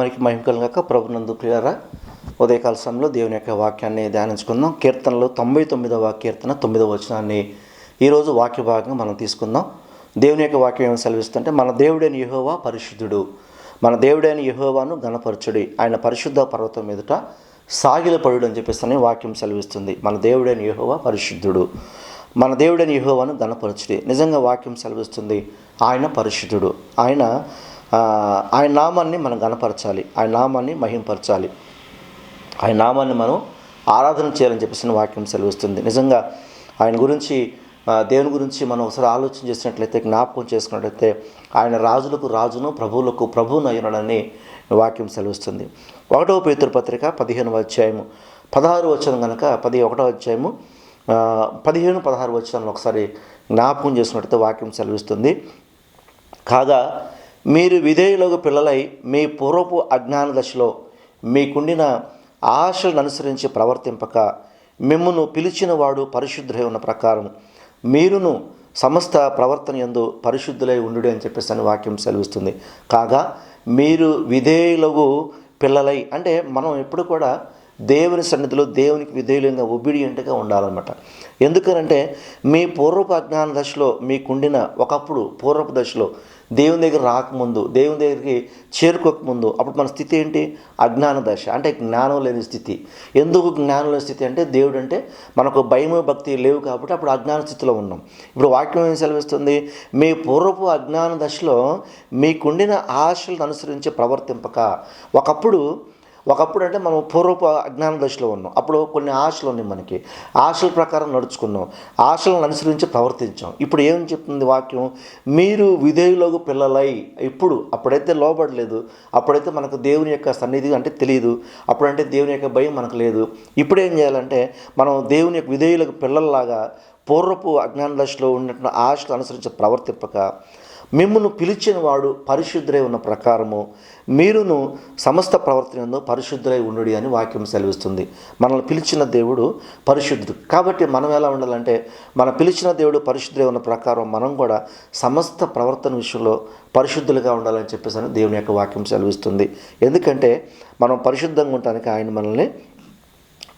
మనకి మహిమకలుగాక ప్రభునందు ప్రియారా ఉదయకాల సమయంలో దేవుని యొక్క వాక్యాన్ని ధ్యానించుకుందాం. కీర్తనలో తొంభై తొమ్మిదవ కీర్తన తొమ్మిదవ వచనాన్ని ఈరోజు వాక్య భాగంగా మనం తీసుకుందాం. దేవుని యొక్క వాక్యం ఏమి సెలవిస్తుంటే మన దేవుడైన యహోవా పరిశుద్ధుడు. మన దేవుడైన యహోవాను గణపరచుడి ఆయన పరిశుద్ధ పర్వతం మీదట సాగిలపడు అని చెప్పేసి వాక్యం సెలవిస్తుంది. మన దేవుడైన యహోవా పరిశుద్ధుడు. మన దేవుడైన యహోవాను గణపరచుడి నిజంగా వాక్యం సెలవిస్తుంది ఆయన పరిశుద్ధుడు. ఆయన ఆయన నామాన్ని మనం గణపరచాలి. ఆయన నామాన్ని మహింపరచాలి. ఆయన నామాన్ని మనం ఆరాధన చేయాలని చెప్పేసి వాక్యం సెలవిస్తుంది. నిజంగా ఆయన గురించి దేవుని గురించి మనం ఒకసారి ఆలోచన చేసినట్లయితే జ్ఞాపకం చేసుకున్నట్లయితే ఆయన రాజులకు రాజును ప్రభువులకు ప్రభువును అయినాడని వాక్యం సెలవిస్తుంది. ఒకటవ పేతురు పదిహేను పదిహేనవ అధ్యాయము. పదహారు వచ్చిన కనుక పది ఒకటో అధ్యాయము పదిహేను పదహారు వచ్చిన ఒకసారి జ్ఞాపకం చేసినట్లయితే వాక్యం సెలవిస్తుంది. కాగా మీరు విధేయులకు పిల్లలై మీ పూర్వపు అజ్ఞాన దశలో మీకుండిన ఆశలను అనుసరించి ప్రవర్తింపక మిమ్మును పిలిచిన వాడు పరిశుద్ధులై ఉన్న ప్రకారం మీరును సమస్త ప్రవర్తన యందు పరిశుద్ధులై ఉండు అని చెప్పేసి అని వాక్యం సెలవిస్తుంది. కాగా మీరు విధేయులకు పిల్లలై అంటే మనం ఎప్పుడు కూడా దేవుని సన్నిధిలో దేవునికి విధేయులంగా ఒబీడియంట్గా ఉండాలన్నమాట. ఎందుకనంటే మీ పూర్వపు అజ్ఞాన దశలో మీకుండిన ఒకప్పుడు పూర్వపు దశలో దేవుని దగ్గర రాకముందు దేవుని దగ్గరికి చేరుకోకముందు అప్పుడు మన స్థితి ఏంటి? అజ్ఞాన దశ. అంటే జ్ఞానం లేని స్థితి. ఎందుకు జ్ఞానం లేని స్థితి అంటే దేవుడు అంటే మనకు భయము భక్తి లేవు కాబట్టి అప్పుడు అజ్ఞాన స్థితిలో ఉన్నాం. ఇప్పుడు వాక్యం ఏం సెలవిస్తుంది? మీ పూర్వపు అజ్ఞాన దశలో మీకుండిన ఆశలను అనుసరించి ప్రవర్తింపక. ఒకప్పుడు ఒకప్పుడు అంటే మనం పూర్వపు అజ్ఞాన దశలో ఉన్నాం. అప్పుడు కొన్ని ఆశలు ఉన్నాయి మనకి. ఆశల ప్రకారం నడుచుకున్నాం. ఆశలను అనుసరించి ప్రవర్తించాం. ఇప్పుడు ఏం చెప్తుంది వాక్యం? మీరు విధేయులకు పిల్లలై. ఇప్పుడు అప్పుడైతే లోబడలేదు. అప్పుడైతే మనకు దేవుని యొక్క సన్నిధి అంటే తెలియదు అప్పుడంటే దేవుని యొక్క భయం మనకు లేదు. ఇప్పుడు ఏం చేయాలంటే మనం దేవుని యొక్క విధేయులకు పిల్లల్లాగా పూర్వపు అజ్ఞాన దశలో ఉన్నటువంటి ఆశలు అనుసరించి ప్రవర్తింపక మిమ్మల్ని పిలిచిన వాడు పరిశుద్ధులై ఉన్న ప్రకారము మీరును సమస్త ప్రవర్తనను పరిశుద్ధులై ఉండు అని వాక్యం సెలవిస్తుంది. మనల్ని పిలిచిన దేవుడు పరిశుద్ధుడు. కాబట్టి మనం ఎలా ఉండాలంటే మన పిలిచిన దేవుడు పరిశుద్ధులై ఉన్న ప్రకారం మనం కూడా సమస్త ప్రవర్తన విషయంలో పరిశుద్ధులుగా ఉండాలని చెప్పేసి దేవుని యొక్క వాక్యం సెలవిస్తుంది. ఎందుకంటే మనం పరిశుద్ధంగా ఉండటానికి ఆయన మనల్ని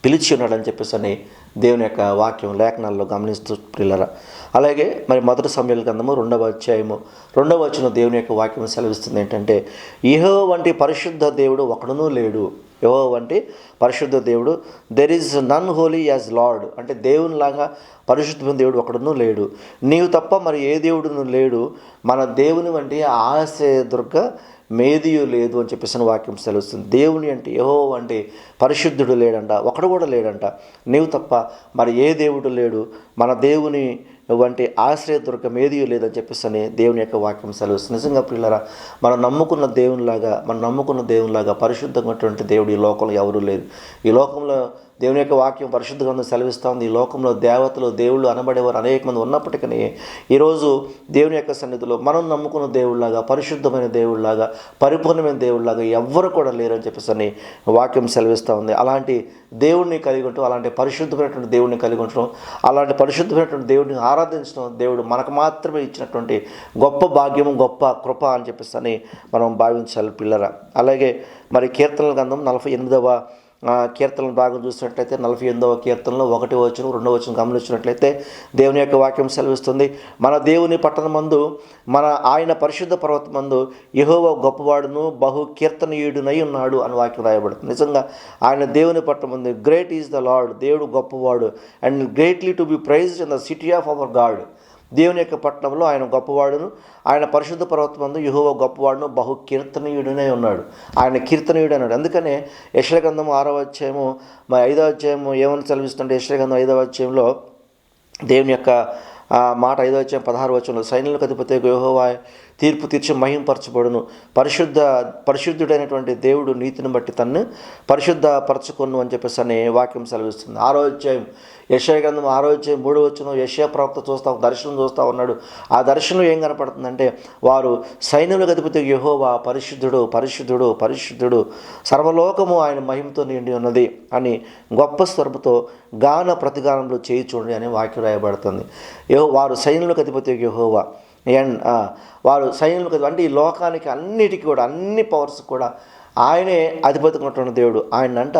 పిలిచి ఉన్నాడని చెప్పేసి అని దేవుని యొక్క వాక్యం లేఖనాల్లో గమనిస్తూ ప్రిల్లర అలాగే మరి మొదటి సమయాల గ్రంథము రెండవ అధ్యాయము రెండవ వచ్చిన దేవుని యొక్క వాక్యం సెలవిస్తుంది ఏంటంటే ఇహో వంటి పరిశుద్ధ దేవుడు ఒకడునూ లేడు. యహో వంటి పరిశుద్ధ దేవుడు there is none holy as Lord అంటే దేవునిలాగా పరిశుద్ధమైన దేవుడు ఒకడునూ లేడు. నీవు తప్ప మరి ఏ దేవుడును లేడు. మన దేవుని వంటి ఆశయ దుర్గ మేదియు లేదు అని చెప్పేసి వాక్యం తెలుస్తుంది దేవుని అంటే ఏహో అంటే పరిశుద్ధుడు లేడంట ఒకడు కూడా లేడంట. నీవు తప్ప మరి ఏ దేవుడు లేడు? మన దేవుని వంటి ఆశ్రయ దుర్గం ఏదియూ లేదని చెప్పేసి దేవుని యొక్క వాక్యం సెలవుస్తుంది. నిజంగా పిల్లరా మనం నమ్ముకున్న దేవునిలాగా మనం నమ్ముకున్న దేవునిలాగా పరిశుద్ధంగా దేవుడు ఈ లోకంలో ఎవరూ లేరు. ఈ లోకంలో దేవుని యొక్క వాక్యం పరిశుద్ధ గ్రంథం సెలవిస్తోంది. ఈ లోకంలో దేవతలు దేవుళ్ళు అనబడేవారు అనేక మంది ఉన్నప్పటికీ ఈరోజు దేవుని యొక్క సన్నిధిలో మనం నమ్ముకున్న దేవుళ్ళలాగా పరిశుద్ధమైన దేవుళ్ళలాగా పరిపూర్ణమైన దేవుళ్ళలాగా ఎవ్వరు కూడా లేరని చెప్పేసి అని వాక్యం సెలవిస్తూ ఉంది అలాంటి దేవుడిని కలిగి ఉండటం అలాంటి పరిశుద్ధమైనటువంటి దేవుడిని కలిగి ఉండటం అలాంటి పరిశుద్ధమైనటువంటి దేవుడిని ఆరాధించడం దేవుడు మనకు మాత్రమే ఇచ్చినటువంటి గొప్ప భాగ్యము గొప్ప కృప అని చెప్పేసి అని మనం భావించాలి పిల్లరా. అలాగే మరి కీర్తనల గ్రంథం నలభై ఎనిమిదవ కీర్తనలు భాగం చూసినట్లయితే నలభై ఎనిమిదవ కీర్తనలో ఒకటి వచ్చిన రెండవ వచ్చిన గమనించినట్లయితే దేవుని యొక్క వాక్యం సెలవిస్తుంది. మన దేవుని పట్టణ మందు మన ఆయన పరిశుద్ధ పర్వత మందు యహోవ గొప్పవాడును బహు కీర్తనీయుడునై ఉన్నాడు అని వాక్యం రాయబడుతుంది. నిజంగా ఆయన దేవుని పట్టణ మందు గ్రేట్ ఈజ్ ద లార్డ్ దేవుడు గొప్పవాడు and greatly to be praised in the city of our God దేవుని యొక్క పట్టణంలో ఆయన గొప్పవాడును. ఆయన పరిశుద్ధ పర్వతమందు యుహో గొప్పవాడును బహు కీర్తనీయుడునే ఉన్నాడు. ఆయన కీర్తనీయుడు అన్నాడు అందుకనే యశ్వగ్రంథం ఆరవ అధ్యాయము మరి ఐదవ అధ్యాయము ఏమని సెలవిస్తుంటే యశ్వగ్రంథం ఐదవ అధ్యాయంలో దేవుని యొక్క మాట ఐదో అధ్యాయం పదహారు వచ్చంలో సైన్యులకు అధిపతి యుహోవా తీర్పు తీర్చి మహింపరచబడును పరిశుద్ధ పరిశుద్ధుడైనటువంటి దేవుడు నీతిని బట్టి తన్ను పరిశుద్ధ పరచుకొను అని చెప్పేసి అనే వాక్యం సెలవిస్తుంది. ఆరో అధ్యాయం యశయ గ్రంథం ఆరో అధ్యాయం మూడో వచ్చిన యశయ ప్రవక్త చూస్తా ఒక దర్శనం చూస్తూ ఉన్నాడు. ఆ దర్శనం ఏం కనపడుతుందంటే వారు సైన్యులు అధిపతి యహోవా పరిశుద్ధుడు పరిశుద్ధుడు పరిశుద్ధుడు. సర్వలోకము ఆయన మహిమతో నిండి ఉన్నది అని గొప్ప స్వరముతో గాన ప్రతిగానంలో చేయి చూడండి అని వాక్యం రాయబడుతుంది. యహో వారు సైన్యులకు అధిపతి యహోవా అండ్ uh, వారు సైన్యులకు అంటే ఈ లోకానికి అన్నిటికీ కూడా అన్ని పవర్స్ కూడా ఆయనే అధిపతికున్నటువంటి దేవుడు. ఆయన అంట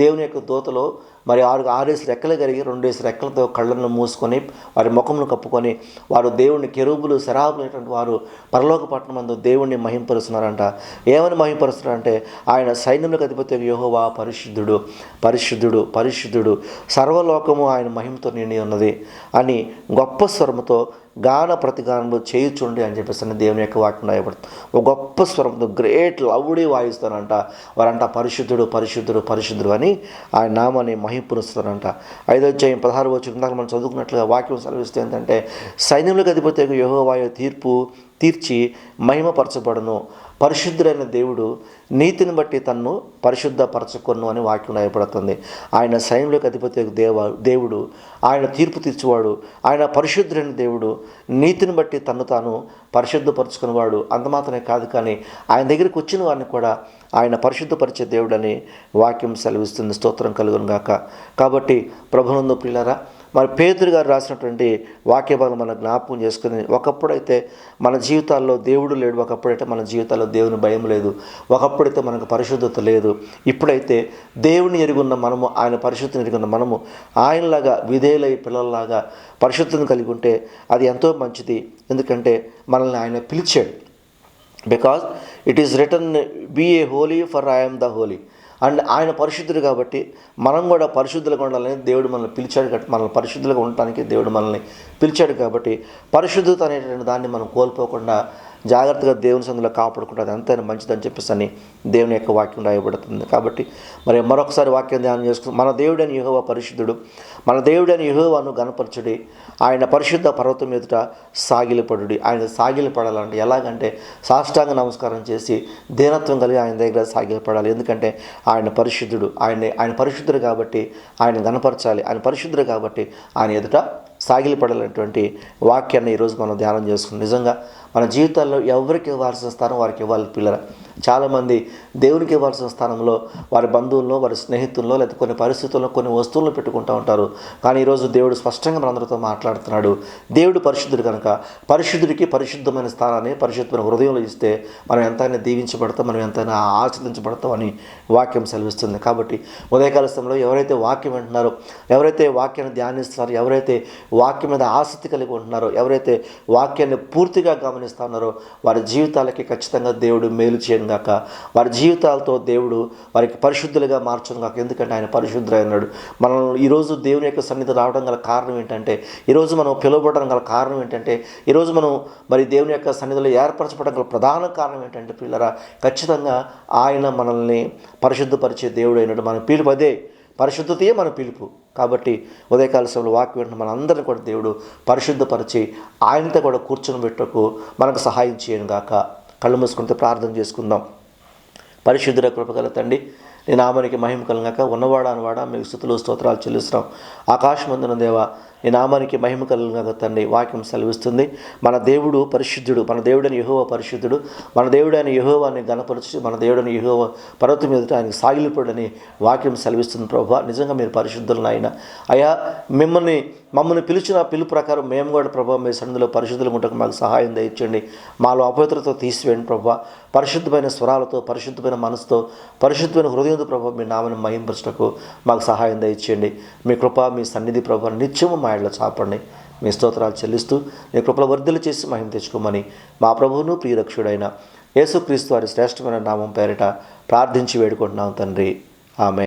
దేవుని యొక్క దూతలో మరి ఆరు ఆరేసి రెక్కలు కలిగి రెండేసి రెక్కలతో కళ్ళను మూసుకొని వారి ముఖమును కప్పుకొని వారు దేవుడిని కెరూబులు శరాబులైనటువంటి వారు పరలోక పట్టణం మందు దేవుణ్ణి మహింపరుస్తున్నారంట. ఏమని మహింపరుస్తున్నారంటే ఆయన సైన్యములకు అధిపతి యోహోవా పరిశుద్ధుడు పరిశుద్ధుడు పరిశుద్ధుడు. సర్వలోకము ఆయన మహిమతో నిండి ఉన్నది అని గొప్ప స్వరముతో గాన ప్రతిగానంలో చేయుచుండి అని చెప్పేసి దేవుని యొక్క వాక్యం రాయబడుతుంది. ఒక గొప్ప స్వరంతో గ్రేట్ లౌడీ వాయిస్తానంట వారంట పరిశుద్ధుడు పరిశుద్ధుడు పరిశుద్ధుడు అని ఆయన నామాన్ని మహింపునిస్తారంట ఐదో అధ్యాయం పదహారు వచ్చిన దాకా మనం చదువుకున్నట్లుగా వాక్యం సెలవిస్తే ఏంటంటే సైన్యములకు అధిపతి యహోవాయ తీర్పు తీర్చి మహిమపరచబడును. పరిశుద్ధుడైన దేవుడు నీతిని బట్టి తన్ను పరిశుద్ధపరచుకొను అని వాక్యం రాయబడుతుంది. ఆయన సైన్యులకు అధిపతి దేవ దేవుడు ఆయన తీర్పు తీర్చువాడు ఆయన పరిశుద్ధుడైన దేవుడు నీతిని బట్టి తన్ను తాను పరిశుద్ధపరచుకునేవాడు. అంత మాత్రమే కాదు కానీ ఆయన దగ్గరికి వచ్చిన వారిని కూడా ఆయన పరిశుద్ధపరిచే దేవుడని వాక్యం సెలవిస్తుంది. స్తోత్రం కలుగును గాక. కాబట్టి ప్రభునందు పిల్లరా మరి పేదరు గారు రాసినటువంటి వాక్య మన మనం జ్ఞాపకం చేసుకుని ఒకప్పుడైతే మన జీవితాల్లో దేవుడు లేడు ఒకప్పుడైతే మన జీవితాల్లో దేవుని భయం లేదు ఒకప్పుడైతే మనకు పరిశుద్ధత లేదు. ఇప్పుడైతే దేవుని ఎరుగున్న మనము ఆయన పరిశుద్ధిని ఎరుగున్న మనము ఆయనలాగా విధేయులై పిల్లల్లాగా పరిశుద్ధతను కలిగి ఉంటే అది ఎంతో మంచిది. ఎందుకంటే మనల్ని ఆయన పిలిచాడు. Because it is written be a holy for I am the holy and ఆయన పరిశుద్ధుడు కాబట్టి మనం కూడా పరిశుద్ధులుగా ఉండాలని దేవుడు మనల్ని పిలిచాడు కాబట్టి మనల్ని పరిశుద్ధులుగా ఉండటానికి దేవుడు మనల్ని పిలిచాడు కాబట్టి పరిశుద్ధత అనేటువంటి దాన్ని మనం కోల్పోకుండా జాగ్రత్తగా దేవుని సందులో కాపాడుకుంటే అది ఎంతైనా మంచిదని చెప్పేసి అని దేవుని యొక్క వాక్యం రాయబడుతుంది. కాబట్టి మరి మరొకసారి వాక్యం ధ్యానం చేసుకుని మన దేవుడైన యెహోవా పరిశుద్ధుడు మన దేవుడైన యెహోవాను గణపరచుడి ఆయన పరిశుద్ధ పర్వతం ఎదుట సాగిలపడుడి. ఆయన సాగిలపడాలంటే ఎలాగంటే సాష్టాంగ నమస్కారం చేసి దీనత్వం కలిగి ఆయన దగ్గర సాగిలపడాలి. ఎందుకంటే ఆయన పరిశుద్ధుడు ఆయన ఆయన పరిశుద్ధుడు కాబట్టి ఆయన గణపరచాలి ఆయన పరిశుద్ధుడు కాబట్టి ఆయన ఎదుట సాగిలిపడాలనేటువంటి వాక్యాన్ని ఈరోజు మనం ధ్యానం చేసుకుని నిజంగా మన జీవితాల్లో ఎవరికి ఇవ్వాల్సిన స్థానం వారికి ఇవ్వాలి పిల్లల చాలామంది దేవునికి ఇవ్వాల్సిన స్థానంలో వారి బంధువుల్లో వారి స్నేహితుల్లో లేదా కొన్ని పరిస్థితుల్లో కొన్ని వస్తువులను పెట్టుకుంటూ ఉంటారు. కానీ ఈరోజు దేవుడు స్పష్టంగా మనందరితో మాట్లాడుతున్నాడు. దేవుడు పరిశుద్ధుడు కనుక పరిశుద్ధుడికి పరిశుద్ధమైన స్థానాన్ని పరిశుద్ధమైన హృదయంలో ఇస్తే మనం ఎంతైనా దీవించబడతాం మనం ఎంతైనా ఆచరించబడతాం అని వాక్యం సెలవిస్తుంది. కాబట్టి ఉదయకాల సమయంలో ఎవరైతే వాక్యం వింటున్నారో ఎవరైతే వాక్యాన్ని ధ్యానిస్తున్నారో ఎవరైతే వాక్యం మీద ఆసక్తి కలిగి ఉంటున్నారో ఎవరైతే వాక్యాన్ని పూర్తిగా గమనిస్తున్నారో వారి జీవితాలకి ఖచ్చితంగా దేవుడు మేలు చేయను గాక వారి జీవితాలతో దేవుడు వారికి పరిశుద్ధులుగా మార్చను కాక ఎందుకంటే ఆయన పరిశుద్ధులైనాడు మనం ఈరోజు దేవుని యొక్క సన్నిధి రావడం గల కారణం ఏంటంటే ఈరోజు మనం పిలువబడడం గల కారణం ఏంటంటే ఈరోజు మనం మరి దేవుని యొక్క సన్నిధిలో ఏర్పరచబడడం గల ప్రధాన కారణం ఏంటంటే పిల్లరా ఖచ్చితంగా ఆయన మనల్ని పరిశుద్ధపరిచే దేవుడు అయినాడు. మన పిలుపు అదే. పరిశుద్ధతయే మన పిలుపు. కాబట్టి ఉదయకాల సమయంలో వాక్యం వెంటనే మనందరిని కూడా దేవుడు పరిశుద్ధపరిచి ఆయనతో కూడా కూర్చొని పెట్టకు మనకు సహాయం చేయను గాక. కళ్ళు మూసుకుంటే ప్రార్థన చేసుకుందాం. పరిశుద్ధుల కృపగల తండ్రి. నీ నామానికి మహిమ కలగాక ఉన్నవాడా అనవాడా మీకు స్థుతులు స్తోత్రాలు చెల్లిస్తున్నాం. ఆకాశమందున దేవ నీ నామానికి మహిమ కలగాక తండ్రి వాక్యం సెలవిస్తుంది. మన దేవుడు పరిశుద్ధుడు మన దేవుడని యహోవ పరిశుద్ధుడు మన దేవుడైన యహోవాన్ని గణపరచు మన దేవుడని యహోవ పర్వతం ఎదుట ఆయనకి సాగిలిపడని వాక్యం సెలవిస్తుంది ప్రభా. నిజంగా మీరు పరిశుద్ధులను ఆయన అయా మిమ్మల్ని మమ్మల్ని పిలిచిన పిలుపు ప్రకారం మేము కూడా ప్రభావ మీ సన్నిధిలో పరిశుద్ధులు ఉండటం మాకు సహాయం దయచేయండి. మాలో అపవిత్రతో తీసివేయండి ప్రభా. పరిశుద్ధమైన స్వరాలతో పరిశుద్ధమైన మనసుతో పరిశుద్ధమైన హృదయం హృదయంతో ప్రభు మీ నామని మహింపరచటకు మాకు సహాయం దయచేయండి. మీ కృప మీ సన్నిధి ప్రభు నిత్యము మా ఇళ్ళ చాపండి. మీ స్తోత్రాలు చెల్లిస్తూ మీ కృపల వర్ధలు చేసి మహిమ తెచ్చుకోమని మా ప్రభువును ప్రియరక్షుడైన యేసుక్రీస్తు వారి శ్రేష్టమైన నామం పేరిట ప్రార్థించి వేడుకుంటున్నాం తండ్రి. ఆమె